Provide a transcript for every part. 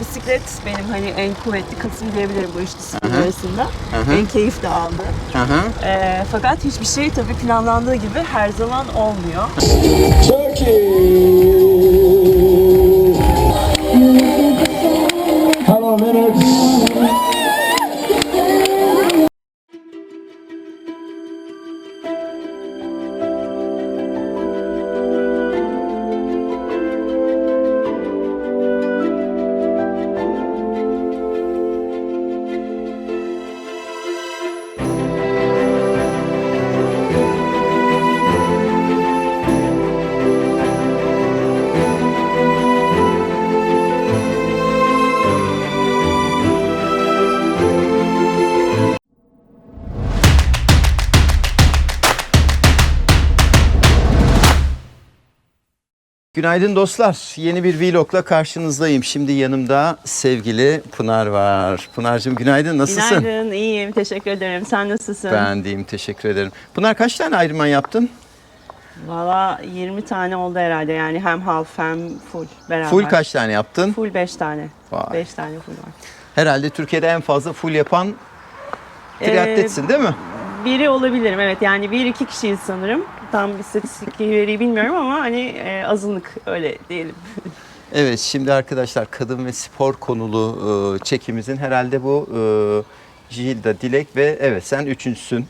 Bisiklet benim hani en kuvvetli kasım diyebilirim bu üç disiplin arasında. Hı. En keyif de aldı. Hı hı. Ee, fakat hiçbir şey tabii planlandığı gibi her zaman olmuyor. Hello, Günaydın dostlar. Yeni bir vlogla karşınızdayım. Şimdi yanımda sevgili Pınar var. Pınar'cığım günaydın. Nasılsın? Günaydın, iyiyim. Teşekkür ederim. Sen nasılsın? Ben deyim. Teşekkür ederim. Pınar kaç tane Ironman yaptın? Valla 20 tane oldu herhalde yani hem half hem full beraber. Full kaç tane yaptın? Full 5 tane. Vay. 5 tane full var. Herhalde Türkiye'de en fazla full yapan Ee, triatletsin değil mi? Biri olabilirim evet yani bir iki kişiyiz sanırım. Tam istatistik veriyi bilmiyorum ama hani e, azınlık öyle diyelim. Evet şimdi arkadaşlar kadın ve spor konulu e, çekimizin herhalde bu e, Jilda, Dilek ve evet sen üçüncüsün.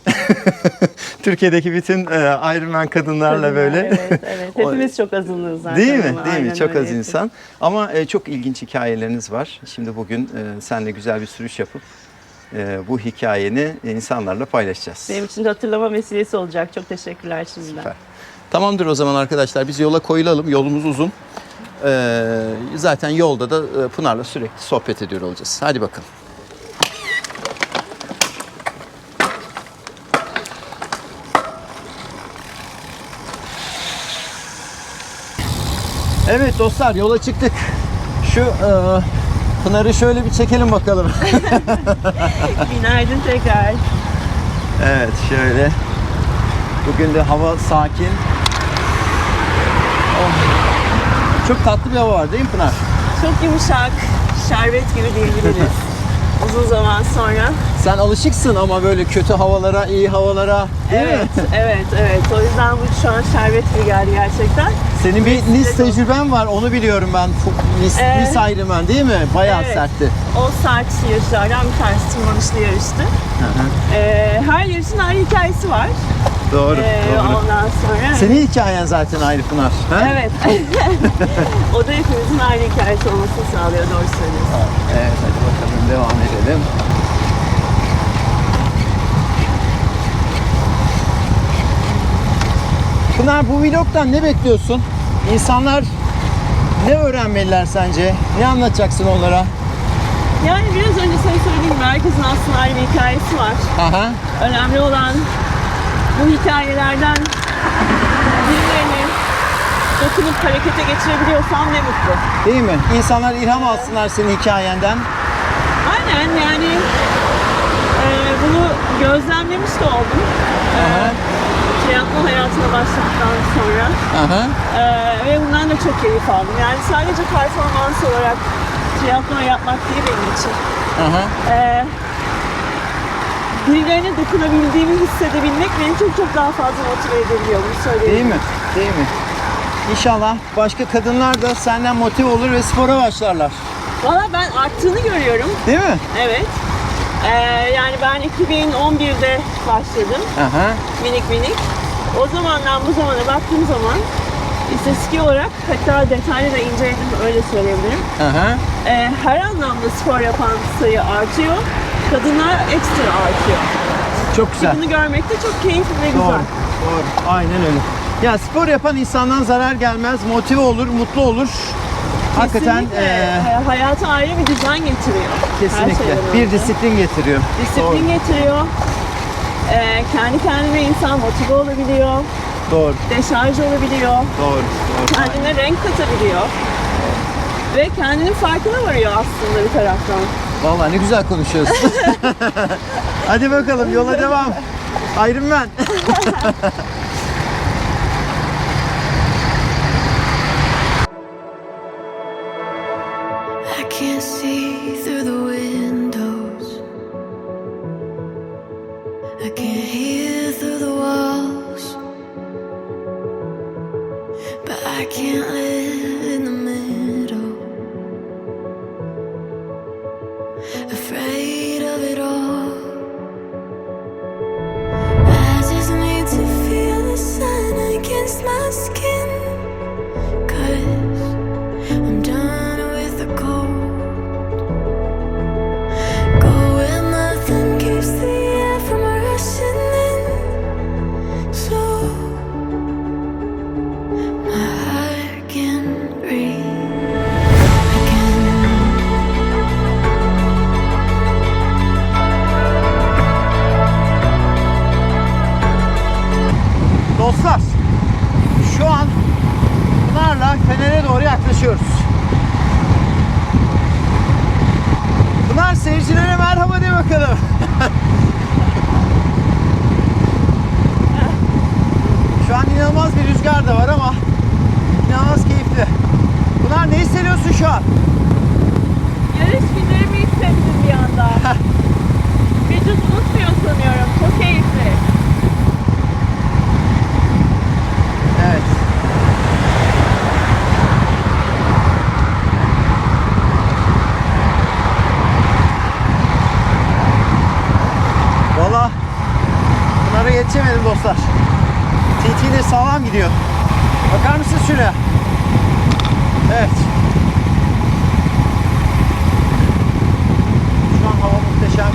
Türkiye'deki bütün e, Ironman kadınlarla böyle. Evet evet hepimiz çok azınlığız zaten. Değil mi? Değil mi? Çok öyle. az insan. Ama e, çok ilginç hikayeleriniz var. Şimdi bugün e, seninle güzel bir sürüş yapıp bu hikayeni insanlarla paylaşacağız. Benim için de hatırlama vesilesi olacak. Çok teşekkürler şimdiden. Süper. Tamamdır o zaman arkadaşlar biz yola koyulalım. Yolumuz uzun. E, zaten yolda da e, Pınar'la sürekli sohbet ediyor olacağız. Hadi bakalım. Evet dostlar yola çıktık. Şu e, Pınar'ı şöyle bir çekelim bakalım. Günaydın tekrar. Evet şöyle. Bugün de hava sakin. Oh. Çok tatlı bir hava var değil mi Pınar? Çok yumuşak, şerbet gibi diyebiliriz. Uzun zaman sonra. Sen alışıksın ama böyle kötü havalara, iyi havalara değil evet, mi? evet, evet. O yüzden bu şu an şerbet gibi geldi gerçekten. Senin bir Nice tecrüben var onu biliyorum ben. Nice, Ee, Nice Ironman değil mi? Bayağı evet. sertti. O sert yarışlardan bir tanesi tırmanışlı yarıştı. Ee, her yarışın ayrı hikayesi var. Doğru, Ee, doğru. ondan sonra... Senin hikayen zaten ayrı Pınar. ha? Evet. o da hepimizin ayrı hikayesi olmasını sağlıyor. Doğru söylüyorsun. Evet hadi bakalım devam edelim. Pınar bu vlogdan ne bekliyorsun? İnsanlar ne öğrenmeliler sence? Ne anlatacaksın onlara? Yani biraz önce sana söylediğim gibi herkesin aslında bir hikayesi var. Aha. Önemli olan bu hikayelerden birilerini dokunup harekete geçirebiliyorsam ne mutlu. Değil mi? İnsanlar ilham alsınlar senin hikayenden. Aynen yani e, bunu gözlemlemiş de oldum. E, Aha. Triatlon hayatına başladıktan sonra. Aha. E, ve bundan da çok keyif aldım. Yani sadece performans olarak triatlon yapmak değil benim için. Aha. E, birilerine dokunabildiğimi hissedebilmek beni çok çok daha fazla motive edebiliyor. Bunu söyleyeyim. Değil mi? Değil mi? İnşallah başka kadınlar da senden motive olur ve spora başlarlar. Valla ben arttığını görüyorum. Değil mi? Evet. Ee, yani ben 2011'de başladım. Aha. Minik minik. O zamandan bu zamana baktığım zaman istatistik olarak hatta detaylı da inceledim öyle söyleyebilirim. Aha. Ee, her anlamda spor yapan sayı artıyor. Kadınlar ekstra artıyor. Çok güzel. Bunu görmek de çok keyifli ve güzel. Doğru. Doğru. Aynen öyle. Ya spor yapan insandan zarar gelmez, motive olur, mutlu olur. Hakikaten Kesinlikle e, hayata ayrı bir düzen getiriyor. Her kesinlikle şeyden bir önce. disiplin getiriyor. Disiplin Doğru. getiriyor. Ee, kendi kendine insan motive olabiliyor. Doğru. Deşarj olabiliyor. Doğru. Doğru. Kendine renk katabiliyor. Ve kendinin farkına varıyor aslında bir taraftan. Vallahi ne güzel konuşuyorsun. Hadi bakalım yola devam. Iron Man. I can't see through the windows. I can't hear De sağlam gidiyor. Bakar mısınız şuraya? Evet. Şu an hava muhteşem.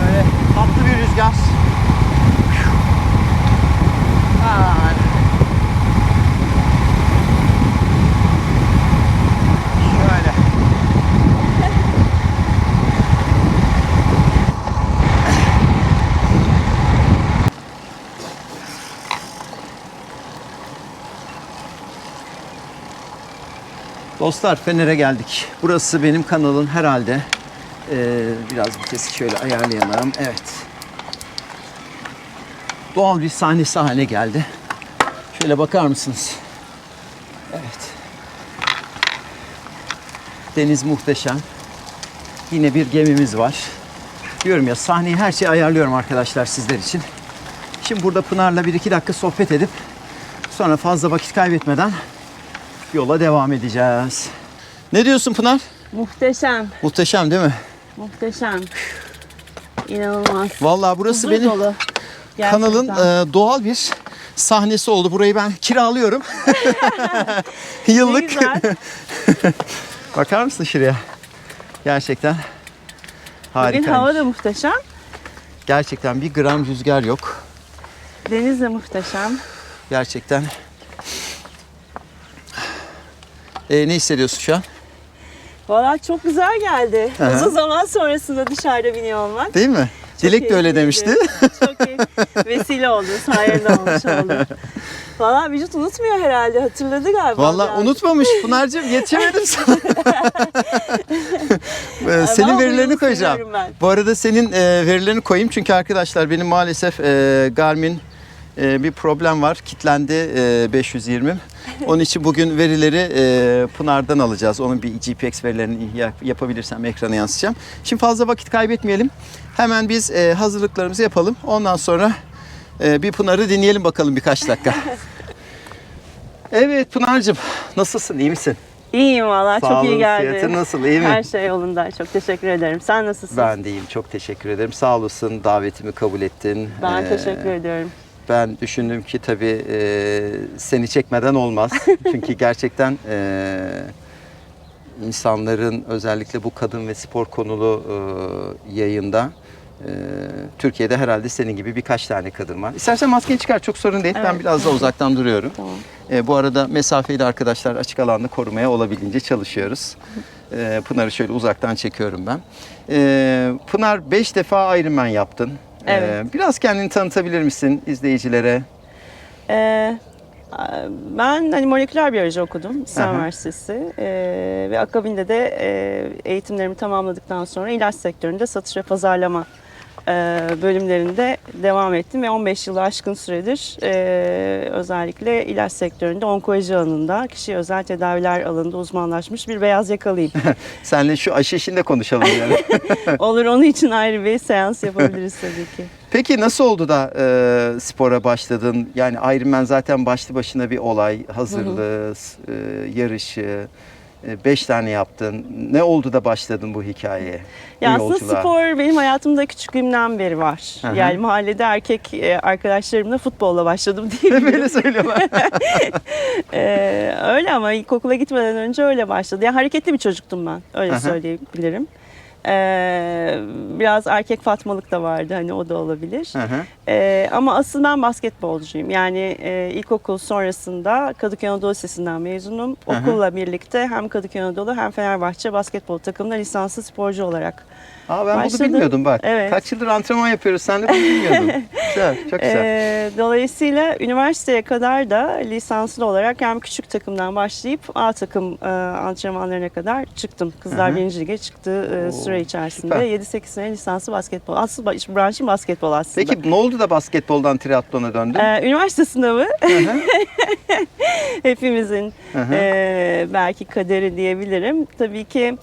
Böyle tatlı bir rüzgar. Aa, Şöyle. Dostlar Fener'e geldik. Burası benim kanalın herhalde. Ee, biraz vitesi şöyle ayarlayalım. Evet. Doğal bir sahnesi haline geldi. Şöyle bakar mısınız? Evet. Deniz muhteşem. Yine bir gemimiz var. Diyorum ya sahneyi her şeyi ayarlıyorum arkadaşlar sizler için. Şimdi burada Pınar'la bir iki dakika sohbet edip sonra fazla vakit kaybetmeden yola devam edeceğiz. Ne diyorsun Pınar? Muhteşem. Muhteşem değil mi? Muhteşem. İnanılmaz. Vallahi burası Huzur benim dolu. Gerçekten. kanalın e, doğal bir sahnesi oldu. Burayı ben kiralıyorum. Ne Yıllık. güzel. Bakar mısın şuraya? Gerçekten harika. Bugün hava da muhteşem. Gerçekten bir gram rüzgar yok. Deniz de muhteşem. Gerçekten. E, ne hissediyorsun şu an? Valla çok güzel geldi. Hı. Uzun zaman sonrasında dışarıda biniyor olmak. Değil mi? Çok Dilek de öyle demişti. Çok iyi. Vesile oldu. Sayende olmuş oldu. Valla vücut unutmuyor herhalde. Hatırladı galiba. Biraz. unutmamış Pınar'cığım yetişemedim sana. Ee, senin verilerini koyacağım. ben. Bu arada senin e, verilerini koyayım çünkü arkadaşlar benim maalesef e, Garmin e, bir problem var. Kitlendi e, 520. Onun için bugün verileri e, Pınar'dan alacağız. Onun bir GPX verilerini yap- yapabilirsem ekrana yansıtacağım. Şimdi fazla vakit kaybetmeyelim. Hemen biz e, hazırlıklarımızı yapalım. Ondan sonra e, bir Pınar'ı dinleyelim bakalım birkaç dakika. Evet Pınar'cığım nasılsın iyi misin? İyiyim valla. Çok iyi geldi. sıhhatin nasıl, iyi mi? Her şey yolunda. Çok teşekkür ederim. Sen nasılsın? Ben de iyiyim çok teşekkür ederim. Sağ olasın davetimi kabul ettin. Ben Ee, teşekkür ediyorum. Ben düşündüm ki tabii e, seni çekmeden olmaz. Çünkü gerçekten e, insanların özellikle bu kadın ve spor konulu e, yayında e, Türkiye'de herhalde senin gibi birkaç tane kadın var. İstersen maskeni çıkar çok sorun değil. Ben Evet. biraz da uzaktan duruyorum. Tamam. E, bu arada mesafeyi de arkadaşlar açık alanda korumaya olabildiğince çalışıyoruz. E, Pınar'ı şöyle uzaktan çekiyorum ben. E, Pınar 5 defa Ironman yaptın. Evet. biraz kendini tanıtabilir misin izleyicilere? Ee, ben hani moleküler biyoloji okudum Aha. Üniversitesi Ee, ve akabinde de e, eğitimlerimi tamamladıktan sonra ilaç sektöründe satış ve pazarlama bölümlerinde devam ettim ve 15 yılı aşkın süredir e, özellikle ilaç sektöründe onkoloji alanında kişi özel tedaviler alanında uzmanlaşmış bir beyaz yakalıyım. Senle şu aşı işinde konuşalım yani. Olur onun için ayrı bir seans yapabiliriz tabii ki. Peki nasıl oldu da e, spora başladın? Yani Ironman zaten başlı başına bir olay. Hazırlığı, e, yarışı, e, beş tane yaptın. Ne oldu da başladın bu hikayeye? bu Ya aslında yolculuğa? spor benim hayatımda küçüklüğümden beri var. Hı. Yani mahallede erkek e, arkadaşlarımla futbolla başladım diye Böyle söylüyorlar. Ee, öyle ama ilkokula gitmeden önce öyle başladı. Yani hareketli bir çocuktum ben. Öyle Aha. söyleyebilirim. Ee, biraz erkek fatmalık da vardı hani o da olabilir. Hı hı. Ee, ama asıl ben basketbolcuyum. Yani e, ilkokul sonrasında Kadıköy Anadolu Lisesi'nden mezunum. Aha. Okulla birlikte hem Kadıköy Anadolu hem Fenerbahçe basketbol takımında lisanslı sporcu olarak Aa, ben Başladım. bunu bilmiyordum bak. Evet. Kaç yıldır antrenman yapıyoruz sen de bunu bilmiyordun. güzel, çok güzel. Ee, dolayısıyla üniversiteye kadar da lisanslı olarak hem küçük takımdan başlayıp A takım e, antrenmanlarına kadar çıktım. Kızlar Hı hı. birinci lige çıktığı e, süre içerisinde süper. 7-8 sene lisanslı basketbol. Asıl ba- branşım basketbol aslında. Peki ne oldu da basketboldan triatlona döndün? Ee, üniversite sınavı Hı hı. hepimizin Hı hı. e, belki kaderi diyebilirim. Tabii ki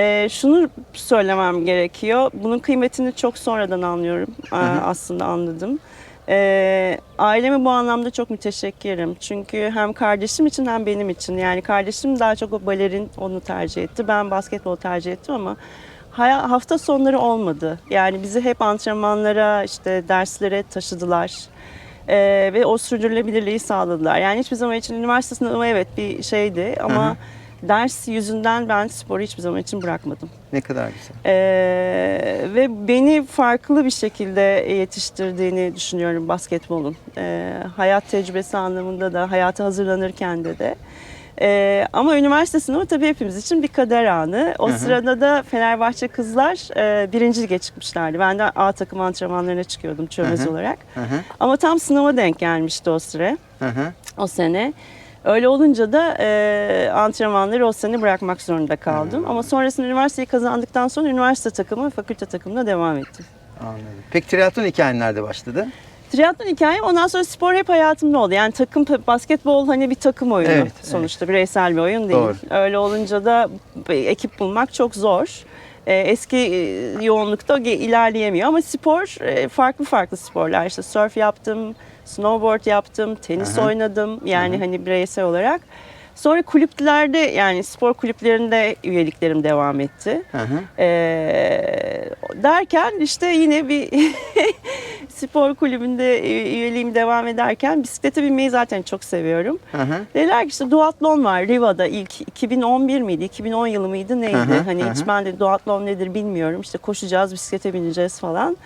e, şunu söylemem gerekiyor. Bunun kıymetini çok sonradan anlıyorum. Hı. Aslında anladım. E, aileme bu anlamda çok müteşekkirim. Çünkü hem kardeşim için hem benim için. Yani kardeşim daha çok o balerin onu tercih etti. Ben basketbol tercih ettim ama hafta sonları olmadı. Yani bizi hep antrenmanlara, işte derslere taşıdılar. Ee, ve o sürdürülebilirliği sağladılar. Yani hiçbir zaman için üniversite sınavı evet bir şeydi ama Hı hı. Ders yüzünden ben sporu hiçbir zaman için bırakmadım. Ne kadar güzel. Ee, ve beni farklı bir şekilde yetiştirdiğini düşünüyorum basketbolun. Ee, hayat tecrübesi anlamında da, hayata hazırlanırken de de. Ee, ama üniversite sınavı tabii hepimiz için bir kader anı. O Hı hı. sırada da Fenerbahçe kızlar e, birinci lige çıkmışlardı. Ben de A takım antrenmanlarına çıkıyordum çömez Hı hı. olarak. Hı hı. Ama tam sınava denk gelmişti o süre, Hı hı. o sene. Öyle olunca da e, antrenmanları o sene bırakmak zorunda kaldım. Ama sonrasında üniversiteyi kazandıktan sonra üniversite takımı, fakülte takımına devam ettim. Anladım. Peki triatlon hikayen nerede başladı? Triatlon hikayem ondan sonra spor hep hayatımda oldu. Yani takım basketbol hani bir takım oyunu Evet, sonuçta bireysel bir oyun değil. Doğru. Öyle olunca da ekip bulmak çok zor. Ee, Eski e, yoğunlukta ilerleyemiyor ama spor e, farklı farklı sporlar. İşte surf yaptım, snowboard yaptım, tenis Aha. oynadım yani hani bireysel olarak. Sonra kulüplerde yani spor kulüplerinde üyeliklerim devam etti. Hı hı. Ee, derken işte yine bir spor kulübünde üyeliğim devam ederken bisiklete binmeyi zaten çok seviyorum. Hı hı. Dediler ki işte duatlon var Riva'da ilk 2011 miydi 2010 yılı mıydı neydi? Hı hı, hani hı hiç ben de duatlon nedir bilmiyorum işte koşacağız bisiklete bineceğiz falan.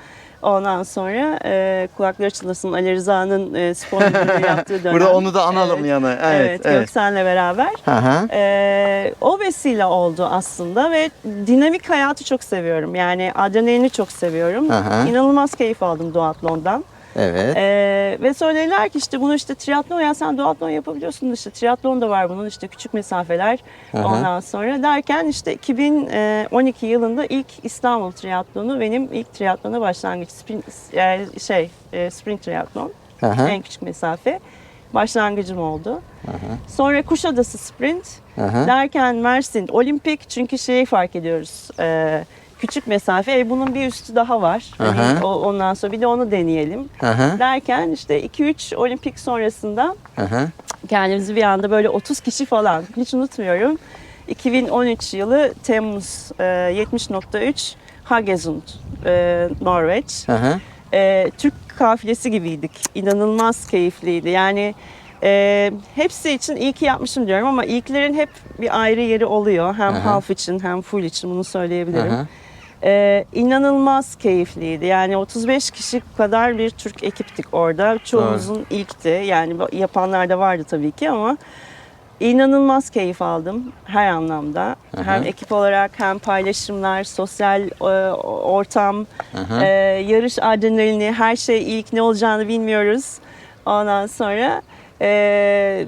Ondan sonra e, kulakları çınlasın Ali Rıza'nın e, spor müdürlüğü yaptığı dönem. Burada onu da analım Evet. yana. Evet, Evet, evet. Göksel'le beraber. Hı. Ee, o vesile oldu aslında ve dinamik hayatı çok seviyorum. Yani adrenalini çok seviyorum. Aha. İnanılmaz keyif aldım duatlondan. Evet. Ee, ve söylediler ki işte bunu işte triatlon ya sen duatlon yapabiliyorsun işte triatlon da var bunun işte küçük mesafeler Aha. ondan sonra derken işte 2012 yılında ilk İstanbul triatlonu benim ilk triatlona başlangıç sprint yani şey e, sprint triatlon hı. en küçük mesafe başlangıcım oldu. Sonra Kuşadası sprint hı. derken Mersin olimpik çünkü şeyi fark ediyoruz. e, küçük mesafe e, bunun bir üstü daha var. Hani Aha. o- ondan sonra bir de onu deneyelim. Hı. Derken işte 2-3 olimpik sonrasında hı. kendimizi bir anda böyle 30 kişi falan hiç unutmuyorum. 2013 yılı Temmuz e, 70.3 Hagesund, e, Norveç. E, Türk kafilesi gibiydik. İnanılmaz keyifliydi. Yani e, hepsi için iyi ki yapmışım diyorum ama ilklerin hep bir ayrı yeri oluyor. Hem Aha. half için hem full için bunu söyleyebilirim. Aha. Ee, inanılmaz keyifliydi. Yani 35 kişi kadar bir Türk ekiptik orada. Çoğumuzun ilkti. Yani yapanlar da vardı tabii ki ama inanılmaz keyif aldım her anlamda. Aha. Hem ekip olarak hem paylaşımlar, sosyal e, ortam, Aha. e, yarış adrenalini, her şey ilk ne olacağını bilmiyoruz. Ondan sonra e,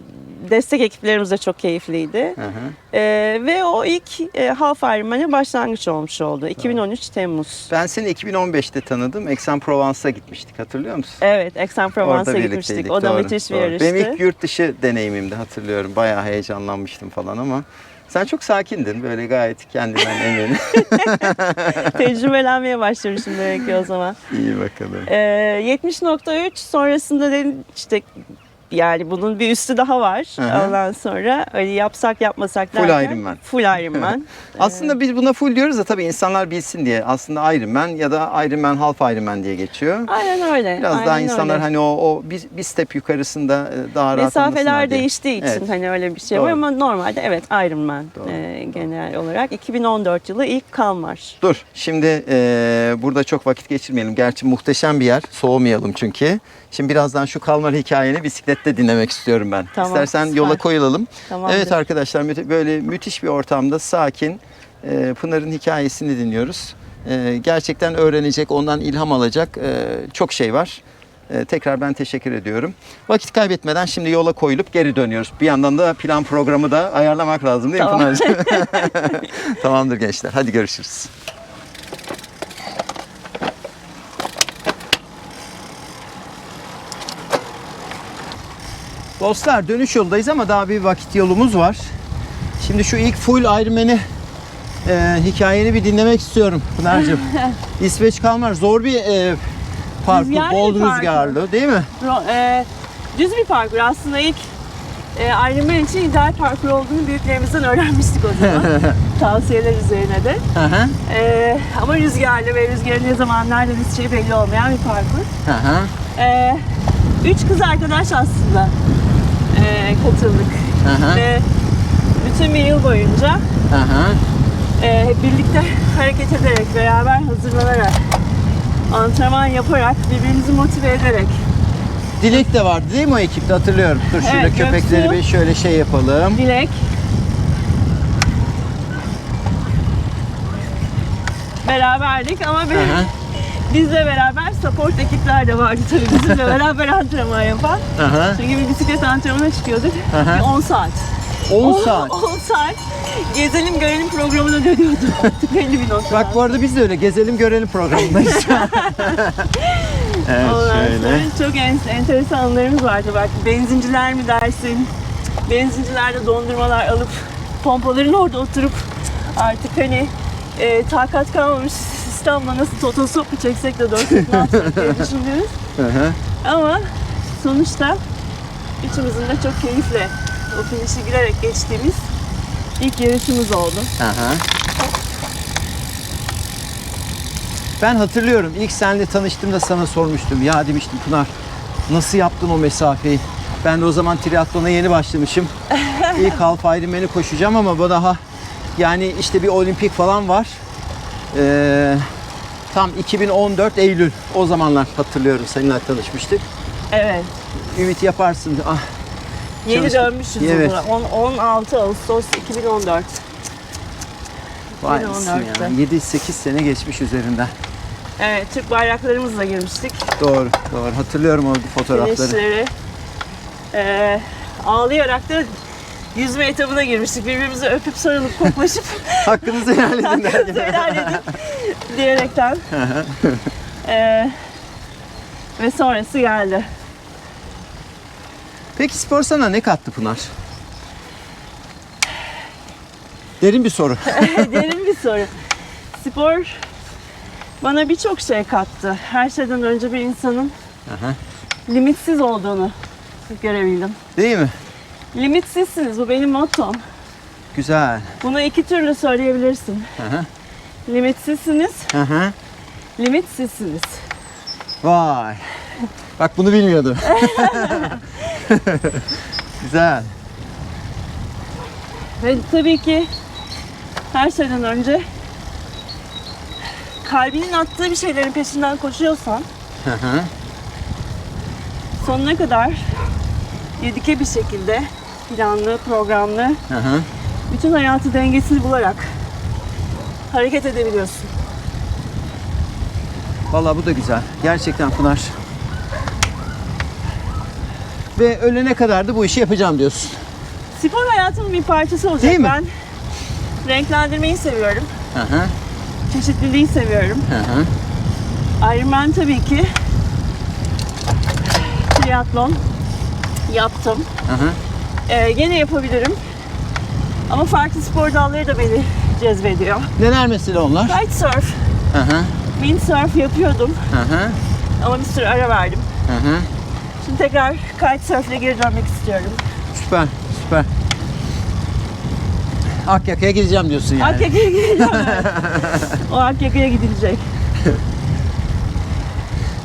destek ekiplerimiz de çok keyifliydi. Hı hı. Ee, ve o ilk e, Half Ironman'e başlangıç olmuş oldu. 2013 Temmuz. Ben seni 2015'te tanıdım. Aix-en-Provence'a gitmiştik hatırlıyor musun? Evet, Aix-en-Provence'a gitmiştik. O da doğru, müthiş bir yarıştı. Benim ilk yurt dışı deneyimimdi hatırlıyorum. Bayağı heyecanlanmıştım falan ama sen çok sakindin. Böyle gayet kendinden emin. Tecrübelenmeye başlamışım demek ki o zaman. İyi bakalım. Ee, 70.3 sonrasında dedim işte yani bunun bir üstü daha var. Hı hı. Ondan sonra hani yapsak yapmasak Full derken Ironman. Full Ironman. Aslında biz buna full diyoruz da tabii insanlar bilsin diye. Aslında Ironman ya da Ironman Half Ironman diye geçiyor. Aynen öyle. Biraz aynen daha insanlar öyle. hani o, o bir, bir step yukarısında e, daha rahat Mesafeler değiştiği için Evet. hani öyle bir şey Doğru. var ama normalde evet Doğru, e, genel olarak 2014 yılı ilk Kalmar. Dur şimdi e, burada çok vakit geçirmeyelim. Gerçi muhteşem bir yer. Soğumayalım çünkü. Şimdi birazdan şu Kalmar hikayeni bisiklette dinlemek istiyorum ben. Tamam, İstersen süper. yola koyulalım. Tamamdır. Evet arkadaşlar böyle müthiş bir ortamda sakin e, Pınar'ın hikayesini dinliyoruz. E, gerçekten öğrenecek, ondan ilham alacak e, çok şey var. E, tekrar ben teşekkür ediyorum. Vakit kaybetmeden şimdi yola koyulup geri dönüyoruz. Bir yandan da plan programı da ayarlamak lazım değil mi Tamam. Pınar'cığım? Tamamdır gençler. Hadi görüşürüz. Dostlar dönüş yoldayız ama daha bir vakit yolumuz var. Şimdi şu ilk full Ironman'i e, hikayeni bir dinlemek istiyorum Pınar'cığım. İsveç Kalmar zor bir e, parkur, Rüzgarlı bol bir parkur. rüzgarlı değil mi? Ro- e, düz bir parkur aslında ilk e, Ironman için ideal parkur olduğunu büyüklerimizden öğrenmiştik o zaman. Tavsiyeler üzerine de. Hı hı. E, ama rüzgarlı ve rüzgarın ne zaman nereden eseceği belli olmayan bir parkur. Hı hı. E, üç kız arkadaş aslında e, katıldık. Hı. Ve bütün bir yıl boyunca hı. e, birlikte hareket ederek, beraber hazırlanarak, antrenman yaparak, birbirimizi motive ederek Dilek de vardı değil mi o ekipte hatırlıyorum. Dur şurada Evet, köpekleri Göksu. bir şöyle şey yapalım. Dilek. Beraberdik ama Hı be- hı. Bizle beraber support ekipler de vardı tabii bizimle beraber antrenman yapan. Hı. Çünkü bir bisiklet antrenmanına çıkıyorduk. Bir 10 saat. 10 saat. 10 saat. Gezelim görelim programına dönüyordu. Belli bir noktadan. Bak bu arada biz de öyle gezelim görelim programındayız. evet Ondan şöyle. sonra çok en, enteresan anılarımız vardı. Bak benzinciler mi dersin? Benzincilerde dondurmalar alıp pompaların orada oturup artık hani e, takat kalmamış İstanbul'a nasıl totosop mu çeksek de dönsek ne yapsak diye hı. Ama sonuçta üçümüzün de çok keyifle o finişi gülerek geçtiğimiz ilk yarışımız oldu. Aha. Ben hatırlıyorum ilk seninle tanıştığımda sana sormuştum. Ya demiştim Pınar nasıl yaptın o mesafeyi? Ben de o zaman triatlona yeni başlamışım. İlk half Ironman'i koşacağım ama bu daha yani işte bir olimpik falan var. Ee, tam 2014 Eylül o zamanlar hatırlıyorum seninle tanışmıştık. Evet. Ümit yaparsın. Ah, Yeni Çalıştık. dönmüşüz Evet. o zaman. On- 16 Ağustos 2014. vay 2014'te. ya. 7-8 sene geçmiş üzerinden. Evet, Türk bayraklarımızla girmiştik. Doğru, doğru. Hatırlıyorum o fotoğrafları. Finişleri. Ee, ağlayarak da yüzme etabına girmiştik. Birbirimizi öpüp sarılıp koklaşıp Hakkınızı helal edin hakkınızı helal edin diyerekten. Ee, ve sonrası geldi. Peki spor sana ne kattı Pınar? Derin bir soru. Derin bir soru. Spor bana birçok şey kattı. Her şeyden önce bir insanın Aha. limitsiz olduğunu görebildim. Değil mi? Limitsizsiniz. Bu benim mottom. Güzel. Bunu iki türlü söyleyebilirsin. Aha. Limitsizsiniz, Aha. limitsizsiniz. Vay. Bak bunu bilmiyordum. Güzel. Ve tabii ki her şeyden önce kalbinin attığı bir şeylerin peşinden koşuyorsan sonuna kadar yedike bir şekilde planlı, programlı, Aha. bütün hayatı dengesini bularak hareket edebiliyorsun. Vallahi bu da güzel. Gerçekten Pınar. Ve ölene kadar da bu işi yapacağım diyorsun. Spor hayatımın bir parçası olacak. Değil mi? Ben renklendirmeyi seviyorum. Hı hı. Çeşitliliği seviyorum. Hı hı. Ironman tabii ki. Triatlon yaptım. Hı hı. Ee, gene yapabilirim. Ama farklı spor dalları da beni cezbediyor. Neler mesela onlar? Kitesurf, Hı hı. windsurf yapıyordum Hı hı. ama bir sürü ara verdim. Hı hı. Şimdi tekrar kitesurf'le geri dönmek istiyorum. Süper, süper. Akyaka'ya gideceğim diyorsun yani. Akyaka'ya gideceğim. evet. o Akyaka'ya gidilecek.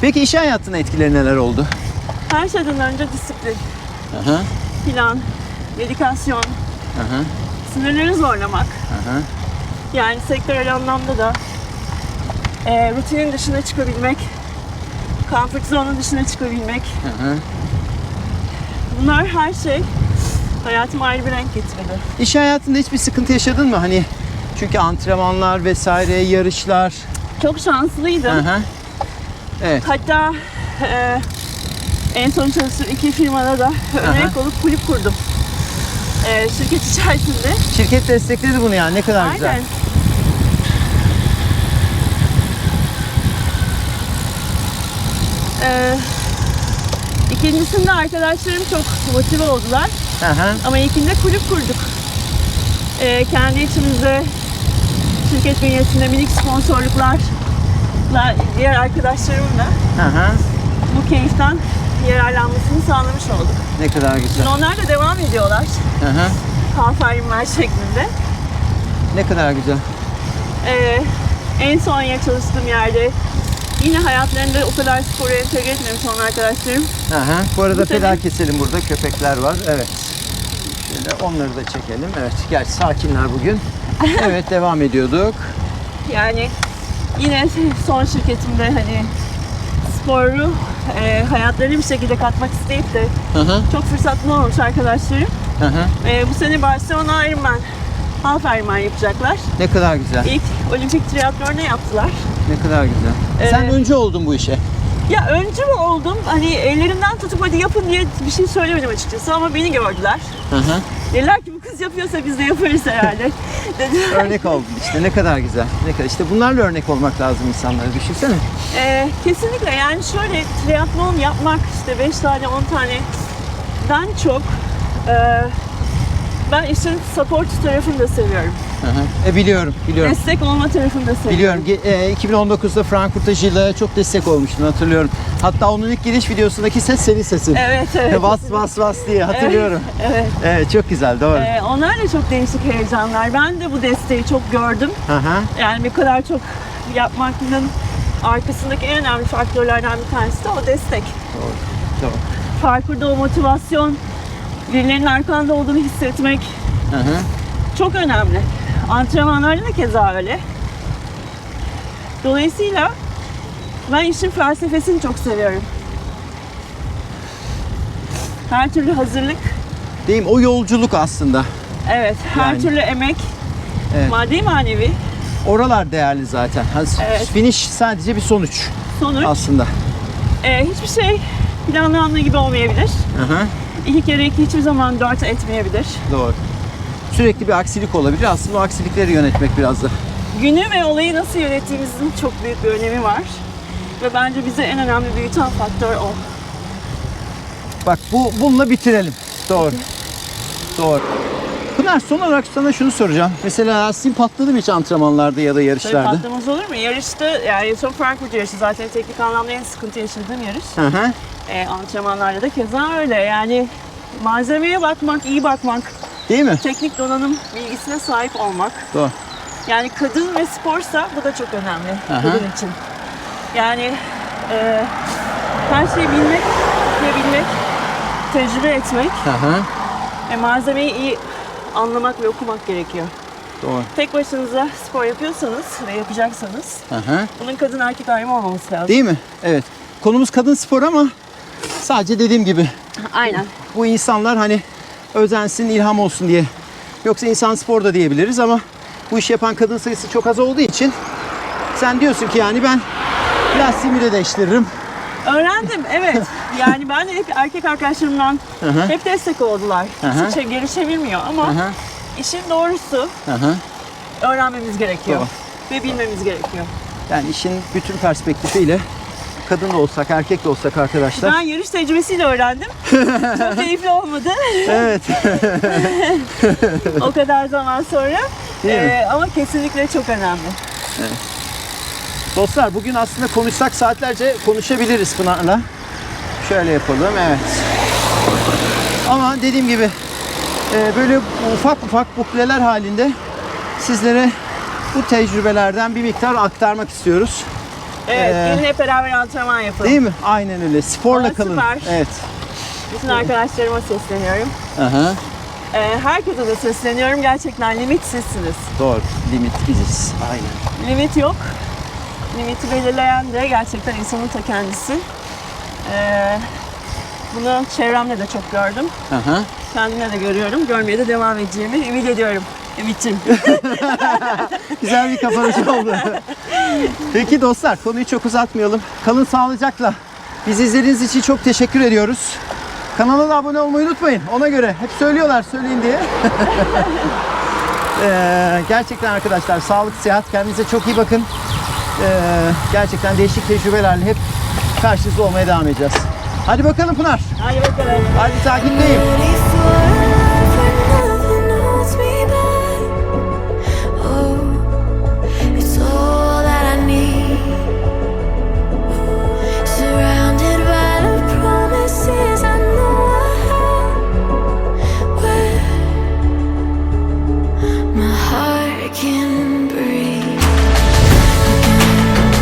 Peki iş hayatına etkileri neler oldu? Her şeyden önce disiplin, Hı hı. Plan, dedikasyon, Hı hı. sınırları zorlamak. Hı. Yani sektörel anlamda da e, rutinin dışına çıkabilmek, comfort zone'un dışına çıkabilmek. Hı. Bunlar her şey hayatıma ayrı bir renk getirdi. İş hayatında hiçbir sıkıntı yaşadın mı? Hani çünkü antrenmanlar vesaire, yarışlar. Çok şanslıydım. Hı. Evet. Hatta e, en son çalıştığım iki firmada da örnek olup kulüp kurdum. E, şirket içerisinde. Şirket destekledi bunu yani ne kadar güzel. Aynen. E, ikincisinde arkadaşlarım çok motive oldular. Hı. Ama ilkinde kulüp kurduk. E, kendi içimizde şirket bünyesinde minik sponsorluklarla diğer arkadaşlarımla hı. bu keyiften yararlanmasını sağlamış olduk. Ne kadar güzel. Şimdi onlar da devam ediyorlar. Hı hı. Half şeklinde. Ne kadar güzel. Ee, en son ya çalıştığım yerde yine hayatlarında o kadar sporu entegre etmemiş olan arkadaşlarım. Hı hı. Bu arada Bu tabii- pedal keselim burada. Köpekler var. Evet. Şöyle onları da çekelim. Evet. Gerçi sakinler bugün. Evet devam ediyorduk. Yani yine son şirketimde hani sporu e, hayatlarına bir şekilde katmak isteyip de Hı hı. çok fırsat bulamamış arkadaşlarım. Hı hı. E, bu sene Barcelona Ironman, Half Ironman yapacaklar. Ne kadar güzel. İlk olimpik triatlonu yaptılar. Ne kadar güzel. Ee, Sen önce oldun bu işe. Ya öncü mü oldum? Hani ellerinden tutup hadi yapın diye bir şey söylemedim açıkçası ama beni gördüler. Hı hı. Dediler ki kız yapıyorsa biz de yaparız herhalde. Dediler. Örnek oldun işte. Ne kadar güzel. Ne kadar işte bunlarla örnek olmak lazım insanlara. Düşünsene. Ee, kesinlikle yani şöyle triatlon yapmak işte 5 tane 10 taneden çok e, ben işin support tarafını da seviyorum. Hı hı. E biliyorum, biliyorum. Destek olma tarafını da seviyorum. Biliyorum. E, 2019'da Frankfurt'a Jilla'ya çok destek olmuştun hatırlıyorum. Hatta onun ilk giriş videosundaki ses senin sesin. Evet evet. Bas bas bas diye hatırlıyorum. Evet. Evet çok güzel doğru. Ee, onlar da çok değişik heyecanlar. Ben de bu desteği çok gördüm. Hı hı. Yani bir kadar çok yapmanın arkasındaki en önemli faktörlerden bir tanesi de o destek. Doğru. Doğru. Parkurda o motivasyon, birilerinin arkanda olduğunu hissetmek Hı hı. çok önemli. Antrenmanlarda da keza öyle. Dolayısıyla ben işin felsefesini çok seviyorum. Her türlü hazırlık, Değil mi? O yolculuk aslında. evet, her Yani. türlü emek, Evet. maddi manevi, Oralar değerli zaten. Evet. Finish sadece bir sonuç sonuç. aslında. Ee, hiçbir şey planlandığı gibi olmayabilir. Hı hı. Kere iki hiçbir zaman dört etmeyebilir. Doğru. Sürekli bir aksilik olabilir. Aslında o aksilikleri yönetmek biraz da. Günü ve olayı nasıl yönettiğimizin çok büyük bir önemi var. Ve bence bize en önemli büyüten faktör o. Bak bu bununla bitirelim. Doğru. Doğru. Pınar son olarak sana şunu soracağım. Mesela lastiğin patladı mı hiç antrenmanlarda ya da Tabii yarışlarda? patlamaz olur mu? Yarışta yani son Frankfurt yarışı zaten teknik anlamda en sıkıntı yaşadığım yarış. Hı hı. E, antrenmanlarda da keza öyle. Yani malzemeye bakmak, iyi bakmak, Değil mi? teknik donanım bilgisine sahip olmak. Doğru. Yani kadın ve sporsa bu da çok önemli Aha. kadın için. Yani e, her şeyi bilmek, yapabilmek, tecrübe etmek hı. ve malzemeyi iyi anlamak ve okumak gerekiyor. Doğru. Tek başınıza spor yapıyorsanız ve yapacaksanız hı. bunun kadın erkek ayrımı olmaması lazım. Değil mi? Evet. Konumuz kadın spor ama sadece dediğim gibi Aynen. bu insanlar hani özensin, ilham olsun diye. Yoksa insan spor da diyebiliriz ama bu işi yapan kadın sayısı çok az olduğu için sen diyorsun ki yani ben lastiğimi de değiştiririm. Öğrendim evet. Yani ben de hep erkek arkadaşlarımdan hep destek oldular. hı. Hiç geri çevirmiyor ama hı. işin doğrusu Hı hı. öğrenmemiz gerekiyor. Doğru. Ve bilmemiz gerekiyor. Yani işin bütün perspektifiyle kadın da olsak erkek de olsak arkadaşlar. Ben yarış tecrübesiyle öğrendim. Çok keyifli olmadı. Evet. o kadar zaman sonra. Ee, ama kesinlikle çok önemli. Dostlar bugün aslında konuşsak saatlerce konuşabiliriz Pınar'la. Şöyle yapalım evet. Ama dediğim gibi e, böyle ufak ufak bukleler halinde sizlere bu tecrübelerden bir miktar aktarmak istiyoruz. Evet, Ee, gelin hep beraber antrenman yapalım. Değil mi? Aynen öyle. Sporla Aa, kalın. süper. Evet. Bütün arkadaşlarıma sesleniyorum. Aha. Ee, herkese de sesleniyorum. Gerçekten limitsiz. Doğru. Limit biziz. Aynen. Limit yok. Limiti belirleyen de gerçekten insanın ta kendisi. Ee, bunu çevremde de çok gördüm. Aha. Kendimde de görüyorum. Görmeye de devam edeceğimi ümit ediyorum. Ümit'im. Güzel bir kapanış oldu. Peki dostlar konuyu çok uzatmayalım. Kalın sağlıcakla. Bizi izlediğiniz için çok teşekkür ediyoruz. Kanala da abone olmayı unutmayın. Ona göre hep söylüyorlar söyleyin diye. Ee, gerçekten arkadaşlar sağlık, sıhhat kendinize çok iyi bakın. Ee, gerçekten değişik tecrübelerle hep karşınızda olmaya devam edeceğiz. Hadi bakalım Pınar. Hadi bakalım. Hadi takipteyim.